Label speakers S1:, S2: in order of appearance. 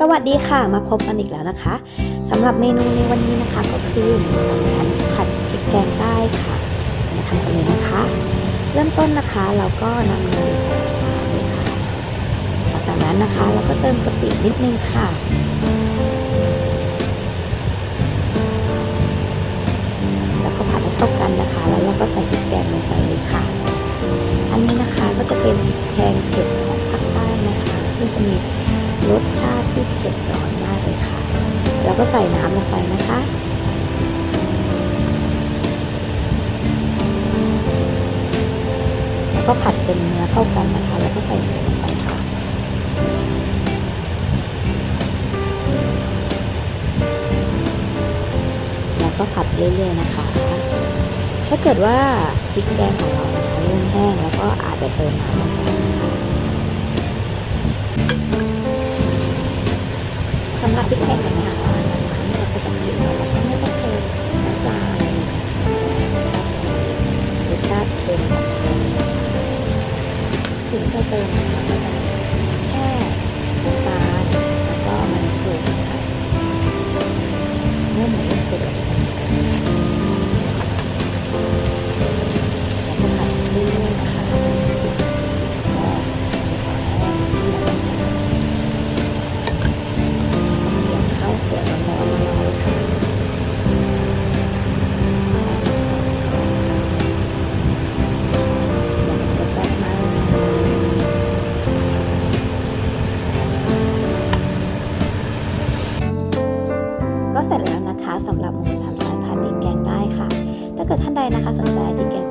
S1: สวัสดีค่ะมาพบกันอีกแล้วนะคะสำหรับเมนูในวันนี้นะคะ ก็คือหมูสามชั้นผัดพริกแกงใต้ค่ะมาทำกันเลยนะคะ เริ่มต้นนะคะเราก็นำเนยใส่กระทะเลยค่ะหลังจากนั้นนะคะเราก็เติมกะปินิดนึงค่ะแล้วก็ผัดให้เข้ากันนะคะ แล้วเราก็ใส่พริกแกงลงไปเลยค่ะ อันนี้นะคะก็จะเป็นแกงเผ็ดของภาคใต้นะคะ ซึ่งจะมี รสชาติที่เผ็ดร้อนมากเลยค่ะ แล้วก็ใส่น้ำลงไปนะคะแล้วก็ผัดจนเนื้อเข้ากันนะคะ แล้วก็ใส่หมูลงไปค่ะแล้วก็ผัดเรื่อยๆนะคะ ถ้าเกิดว่าพริกแกงของเรานะคะเริ่มแห้งแล้วก็อาจจะเติมน้ำลงไป นะคะสำหรับพริกแกงของเรานะคะน้เราก็จะกินแล้วก็ไม่ต้องเติมน้ำปลาอะไรเลยนะคะรสชาติเค็มถึงจะเติมนะคะก็จะ เสร็จแล้วนะคะสำหรับหมูสามชั้นผัดพริกแกงใต้ค่ะ ถ้าเกิดท่านใดนะคะสนใจดิแกง